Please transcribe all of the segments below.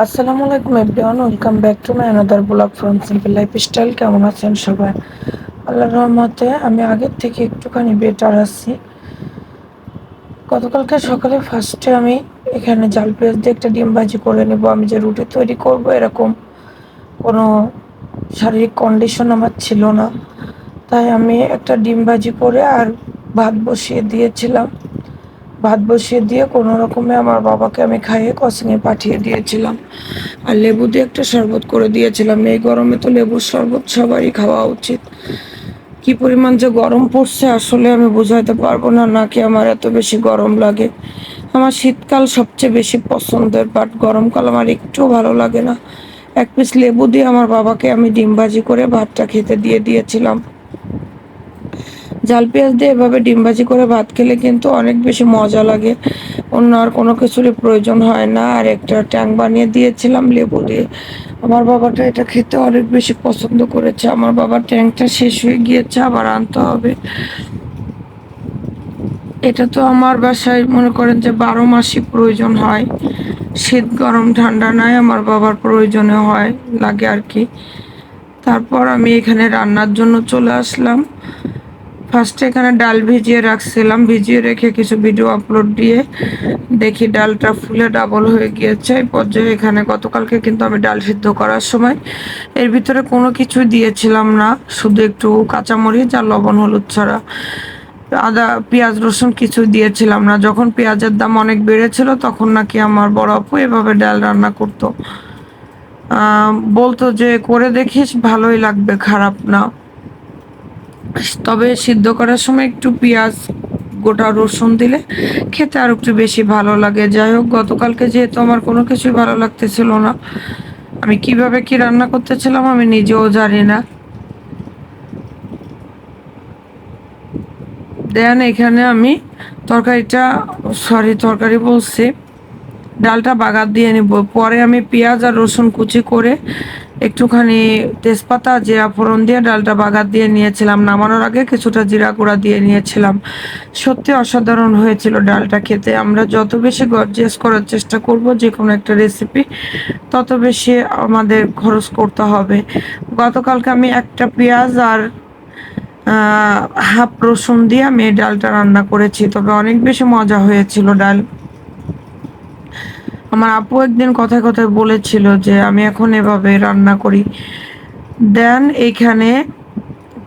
আসসালামু আলাইকুম everyone, welcome back to my another blog from simple life style কেমন আছেন সবাই? আল্লাহ রহমতে আমি আগের থেকে একটুখানি বেটার আছি। গতকালকে সকালে ফার্স্টে আমি এখানে জাল পেঁয়াজ দিয়ে একটা ডিম ভাজি করে নেব। আমি যে রুটি তৈরি করব এরকম কোনো শারীরিক কন্ডিশন আমার ছিল না। তাই আমি একটা ডিম ভাজি করে আর ভাত বসিয়ে দিয়েছিলাম। ভাত বসিয়ে দিয়ে কোনো রকমে আমার বাবাকে আমি খাইয়ে কসিংয়ে পাঠিয়ে দিয়েছিলাম। আর লেবু দিয়ে একটা শরবত করে দিয়েছিলাম। এই গরমে তো লেবুর শরবত সবারই খাওয়া উচিত। কি পরিমাণ যে গরম পড়ছে আসলে আমি বোঝাইতে পারব না নাকি আমার এত বেশি গরম লাগে। আমার শীতকাল সবচেয়ে বেশি পছন্দের বাট গরমকাল আমার একটুও ভালো লাগে না। এক পিস লেবু দিয়ে আমার বাবাকে আমি ডিম ভাজি করে ভাতটা খেতে দিয়ে দিয়েছিলাম। জাল পেঁয়াজ দিয়ে এভাবে ডিম ভাজি করে ভাত খেলে কিন্তু অনেক বেশি মজা লাগে। অন্য আর কোনো কিছুরই প্রয়োজন হয় না। আর একটা ট্যাং বানিয়ে দিয়েছিলাম লেবু দিয়ে। আমার বাবাটা এটা খেতে অনেক বেশি পছন্দ করেছে। আমার বাবার ট্যাংটা শেষ হয়ে গিয়েছে, আবার আনতে হবে। এটা তো আমার বাসায় মনে করেন যে বারো মাসই প্রয়োজন হয়। শীত, গরম, ঠান্ডা নাই, আমার বাবার প্রয়োজনে হয়, লাগে আর কি। তারপর আমি এখানে রান্নার জন্য চলে আসলাম। ফার্স্টে এখানে ডাল ভিজিয়ে রাখছিলাম। ভিজিয়ে রেখে কিছু ভিডিও আপলোড দিয়ে দেখি ডালটা ফুলে ডাবল হয়ে গিয়েছে। এই পর্যায়ে এখানে গতকালকে কিন্তু আমি ডাল সিদ্ধ করার সময় এর ভিতরে কোনো কিছু দিয়েছিলাম না। শুধু একটু কাঁচামরিচ আর লবণ হলুদ ছাড়া। আদা, পেঁয়াজ, রসুন কিছু দিয়েছিলাম না। যখন পেঁয়াজের দাম অনেক বেড়েছিল, তখন নাকি আমার বড় আপু এভাবে ডাল রান্না করতো। বলতো যে, করে দেখিস, ভালোই লাগবে, খারাপ না। তবে সিদ্ধ করার সময় একটু পেঁয়াজ, গোটা রসুন দিলে খেতে আর একটু বেশি ভালো লাগে। যাই হোক, গতকালকে যেহেতু আমার কোনো কিছুই ভালো লাগতেছিল না, আমি কীভাবে কি রান্না করতেছিলাম আমি নিজেও জানি না। দেন এখানে আমি তরকারিটা সরি তরকারি বলছি। ডালটা বাগার দিয়ে নিব। পরে আমি পেঁয়াজ আর রসুন কুচি করে একটুখানি তেজপাতা, জিরা ফোড়ন দিয়ে ডালটা বাগার দিয়ে নিয়েছিলাম। নামানোর আগে কিছুটা জিরা গুঁড়া দিয়ে নিয়েছিলাম। সত্যি অসাধারণ হয়েছিল ডালটা খেতে। আমরা যত বেশি গর্জিয়াস করার চেষ্টা করব যে কোনো একটা রেসিপি তত বেশি আমাদের খরচ করতে হবে। গতকালকে আমি একটা পেঁয়াজ আর হাফ রসুন দিয়ে আমি ডালটা রান্না করেছি। তবে অনেক বেশি মজা হয়েছিল ডাল। আমার আপু একদিন কথায় কথায় বলেছিল যে, আমি এখন এভাবে রান্না করি। দেন এইখানে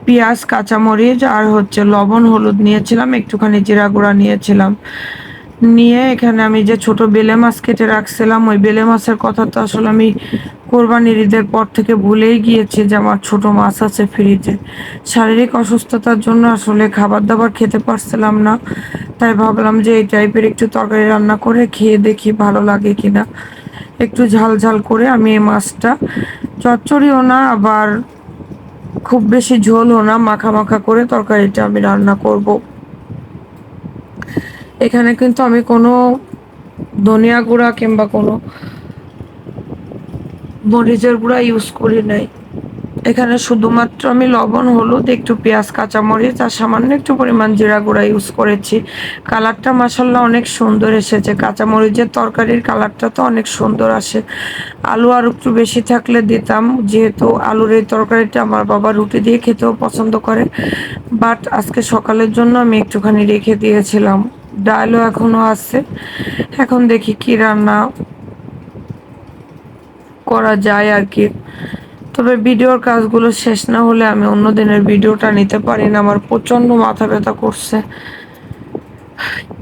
পেঁয়াজ, কাঁচামরিচ আর হচ্ছে লবণ, হলুদ নিয়েছিলাম, একটুখানি জিরা গুঁড়া নিয়েছিলাম। নিয়ে এখানে আমি যে ছোট বেলে মাছ কেটে রাখছিলাম, ওই বেলে মাছের কথা তো আসলে আমি কোরবানির ঈদের পর থেকে ভুলেই গিয়েছি যে আমার ছোট মাছ আছে ফ্রিজে। শারীরিক অসুস্থতার জন্য আসলে খাবার দাবার খেতে পারছিলাম না, তাই ভাবলাম যে এই টাইপের একটু তরকারি রান্না করে খেয়ে দেখি ভালো লাগে কিনা। একটু ঝাল ঝাল করে আমি এই মাছটা, চচ্চড়িও না, আবার খুব বেশি ঝোলও না, মাখা মাখা করে তরকারিটা আমি রান্না করব। এখানে কিন্তু আমি কোনো ধনিয়া গুঁড়া কিংবা কোনো মরিচের গুঁড়া ইউজ করি নাই। এখানে শুধুমাত্র আমি লবণ, হলুদ, একটু পেঁয়াজ, কাঁচামরিচ আর সামান্য একটু পরিমাণ জিরা গুঁড়া ইউজ করেছি। কালারটা মাসাল্লাহ অনেক সুন্দর এসেছে। কাঁচামরিচের তরকারির কালারটা তো অনেক সুন্দর আসে। আলু আর একটু বেশি থাকলে দিতাম, যেহেতু আলুর এই তরকারিটা আমার বাবা রুটি দিয়ে খেতেও পছন্দ করে। বাট আজকে সকালের জন্য আমি একটুখানি রেখে দিয়েছিলাম। ডালও এখনও আছে। এখন দেখি কি রান্না করা যায় আর কি। তবে ভিডিওর কাজগুলো শেষ না হলে আমি অন্য দিনের ভিডিওটা নিতে পারি না। আমার প্রচণ্ড মাথা ব্যথা করছে।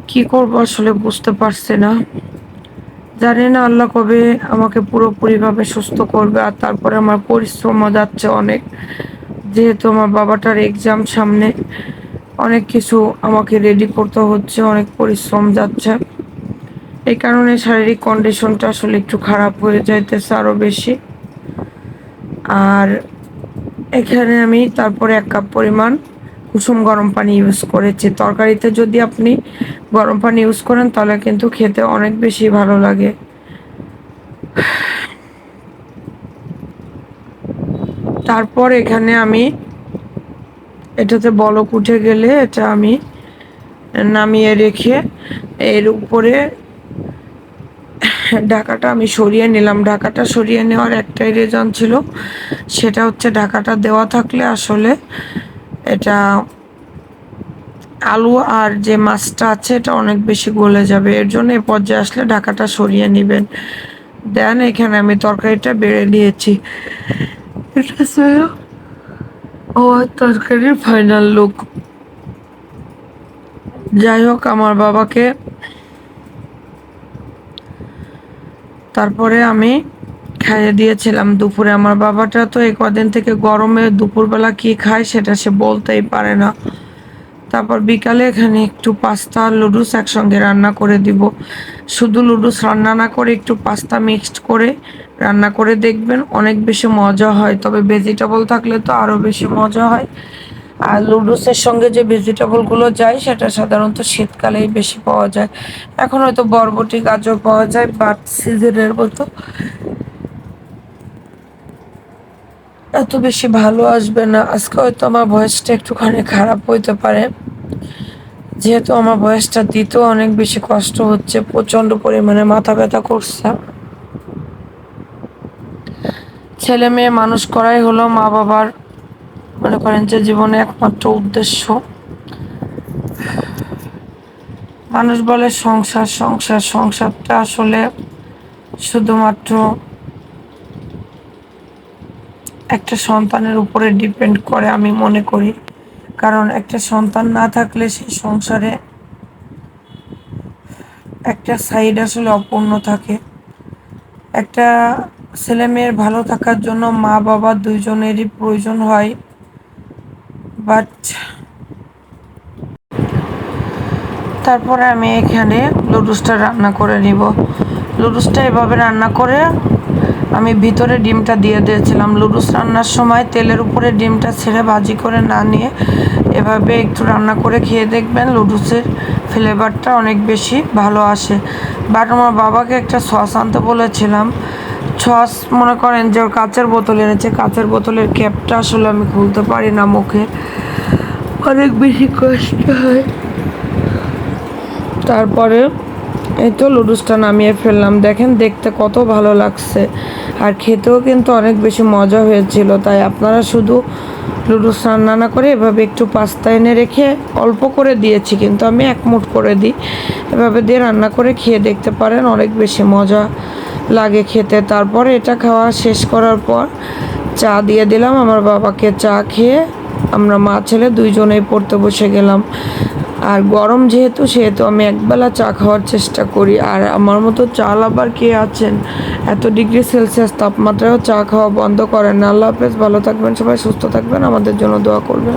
কি করব আসলে বুঝতে পারছি না। জানি না আল্লাহ কবে আমাকে পুরোপুরিভাবে সুস্থ করবে আর তারপরে আমার পরিশ্রমও যাচ্ছে অনেক। যেহেতু আমার বাবাটার এক্সাম সামনে অনেক কিছু আমাকে রেডি করতে হচ্ছে, অনেক পরিশ্রম যাচ্ছে। এই কারণে শারীরিক কন্ডিশনটা আসলে একটু খারাপ হয়ে যাইতেছে আরও বেশি। আর এখানে আমি তারপরে এক কাপ পরিমাণ কুসুম গরম পানি ইউজ করেছি। তরকারিতে যদি আপনি গরম পানি ইউজ করেন, তাহলে কিন্তু খেতে অনেক বেশি ভালো লাগে। তারপর এখানে আমি এটাতে বলক উঠে গেলে এটা আমি নামিয়ে রেখে এর উপরে ঢাকাটা আমি সরিয়ে নিলাম। ঢাকাটা সরিয়ে নেওয়ার একটাই রিজন ছিল, সেটা হচ্ছে ঢাকাটা দেওয়া থাকলে আসলে এটা আলু আর যে মাছটা আছে, এটা অনেক বেশি গলে যাবে। এর জন্য এই পর্যায়ে আসলে ঢাকাটা সরিয়ে নেবেন। দেন এখানে আমি তরকারিটা বেড়ে নিয়েছি। এটা ও, তরকারির ফাইনাল লুক যাই হোক, আমার বাবাকে তারপরে আমি খাইয়ে দিয়েছিলাম দুপুরে। আমার বাবাটা তো এই কদিন থেকে গরমে দুপুরবেলা কি খায় সেটা সে বলতেই পারে না। তারপর বিকালে এখানে একটু পাস্তা লুডুস একসঙ্গে রান্না করে দিব। শুধু লুডুস রান্না না করে একটু পাস্তা মিক্সড করে রান্না করে দেখবেন। অনেক বেশি মজা হয়, তবে ভেজিটেবল থাকলে তো আরও বেশি মজা হয়। আর লুডুসের সঙ্গে যে ভেজিটেবলগুলো যায়, সেটা সাধারণত শীতকালেই বেশি পাওয়া যায়। এখন হয়তো বরবটি, গাজর পাওয়া যায় বাট সিজনের মতো। এত বেশি ভালো আসবে না। আজকে হয়তো আমার ভয়েসটা একটুখানি খারাপ হইতে পারে। যেহেতু আমার ভয়েসটা দিতেও অনেক বেশি কষ্ট হচ্ছে প্রচণ্ড পরিমাণে মাথা ব্যথা করছে। ছেলে মেয়ে মানুষ করাই হলো মা বাবার মনে করেন যে জীবনে একমাত্র উদ্দেশ্য। মানুষ বলে সংসার সংসার, সংসারটা আসলে শুধুমাত্র একটা সন্তানের উপরে ডিপেন্ড করে আমি মনে করি। কারণ একটা সন্তান না থাকলে সেই সংসারে একটা সাইড আসলে অপূর্ণ থাকে। একটা ছেলে মেয়ের ভালো থাকার জন্য মা বাবা দুইজনেরই প্রয়োজন হয়। বাট তারপরে আমি এখানে লুডুসটা রান্না করে নিব। লুডুসটা এভাবে রান্না করে আমি ভিতরে ডিমটা দিয়ে দিয়েছিলাম। লুডুস রান্নার সময় তেলের উপরে ডিমটা ছেড়ে ভাজি করে না নিয়ে এভাবে একটু রান্না করে খেয়ে দেখবেন লুডুসের ফ্লেভারটা অনেক বেশি ভালো আসে। বাট আমার বাবাকে একটা সস আনতে বলেছিলাম। সস মনে করেন যে ওর কাঁচের বোতল এনেছে। কাঁচের বোতলের ক্যাপটা আসলে আমি খুলতে পারি না মুখে। অনেক বেশি কষ্ট হয়। তারপরে এই তো লুডুসটা নামিয়ে ফেললাম। দেখেন দেখতে কত ভালো লাগছে। আর খেতেও কিন্তু অনেক বেশি মজা হয়েছিল। তাই আপনারা শুধু লুডুস রান্না না করে এভাবে একটু পাস্তা এনে রেখে অল্প করে দিয়েছি, কিন্তু আমি এক মুঠ করে দিই। এভাবে দিয়ে রান্না করে খেয়ে দেখতে পারেন অনেক বেশি মজা লাগে খেতে। তারপরে এটা খাওয়া শেষ করার পর চা দিয়ে দিলাম। আমার বাবাকে চা খেয়ে আমরা মা ছেলে দুইজনেই পড়তে বসে গেলাম। আর গরম যেহেতু, সেহেতু আমি একবেলা চা খাওয়ার চেষ্টা করি। আর আমার মতো চাল আবার কে আছেন? এত ডিগ্রি সেলসিয়াস তাপমাত্রায়ও চা খাওয়া বন্ধ করেন আল্লাহ হাফেজ, ভালো থাকবেন সবাই, সুস্থ থাকবেন। আমাদের জন্য দোয়া করবেন।